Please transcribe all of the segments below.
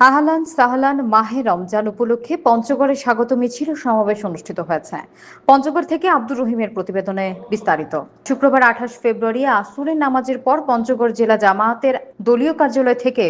আহলান সাহলান মাহে রমজান উপলক্ষে পঞ্চগড়ে স্বাগত মিছিল সমাবেশ অনুষ্ঠিত হয়েছে। পঞ্চগড় থেকে আব্দুর রহিমের প্রতিবেদনে বিস্তারিত। শুক্রবার আঠাশ ফেব্রুয়ারি আসুরের নামাজের পর পঞ্চগড় জেলা জামায়াতের দলীয় কার্যালয় থেকে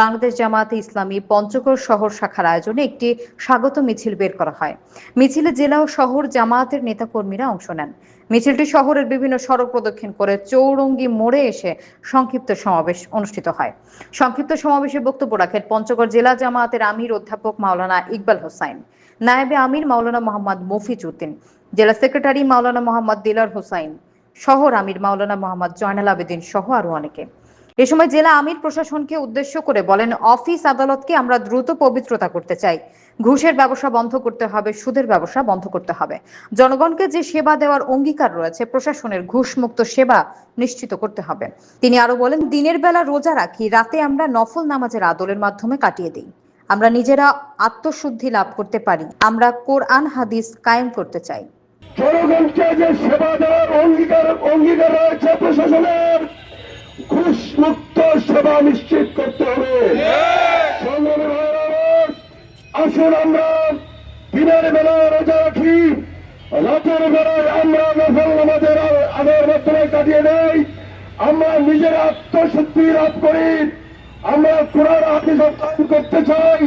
বাংলাদেশ জামায়াতে ইসলামী পঞ্চগড় শহর শাখার আয়োজনে একটি স্বাগত মিছিল বের করা হয়। মিছিলে জেলা ও শহর জামায়াতের নেতাকর্মীরা অংশ নেন। মিছিলটি শহরের বিভিন্ন সড়ক প্রদক্ষিণ করে চৌরঙ্গি মোড়ে এসে সংক্ষিপ্ত সমাবেশ অনুষ্ঠিত হয়। সংক্ষিপ্ত সমাবেশে বক্তব্য রাখেন পঞ্চগড় জেলা জামায়াতের আমির অধ্যাপক মাওলানা ইকবাল হোসাইন, নায়েবে আমির মাওলানা মোহাম্মদ মফিজ উদ্দিন জেলা সেক্রেটারি মাওলানা মোহাম্মদ দিলার হোসাইন, শহর আমির মাওলানা মোহাম্মদ জয়নাল আবেদিন সহ আরও অনেকে। এ সময় জেলা আমির প্রশাসনকে উদ্দেশ্য করে বলেন, অফিস আদালতকে আমরা দ্রুত পবিত্রতা করতে চাই। ঘুষের ব্যবসা বন্ধ করতে হবে, সুদের ব্যবসা বন্ধ করতে হবে। জনগণকে যে সেবা দেওয়ার অঙ্গীকার রয়েছে, প্রশাসনের ঘুষমুক্ত সেবা নিশ্চিত করতে হবে। তিনি আরও বলেন, দিনের বেলা রোজা রাখি, রাতে আমরা নফল নামাজের আদলের মাধ্যমে কাটিয়ে দিই। আমরা নিজেরা আত্মশুদ্ধি লাভ করতে পারি। আমরা কোরআন, হাদিস কায়েম করতে চাই। জনগণকে যে সেবা দেওয়ার অঙ্গীকার অঙ্গীকার রয়েছে প্রশাসনের সেবা নিশ্চিত করতে হবে। আসুন আমরা দিনের বেলায় রোজা রাখি, রাতের বেলায় আমরা নফল আমাদের আদের মাধ্যমে কাটিয়ে নেই। আমরা নিজের আত্মশুদ্ধি লাভ করি। আমরা কোরআন অধ্যয়ন করতে চাই।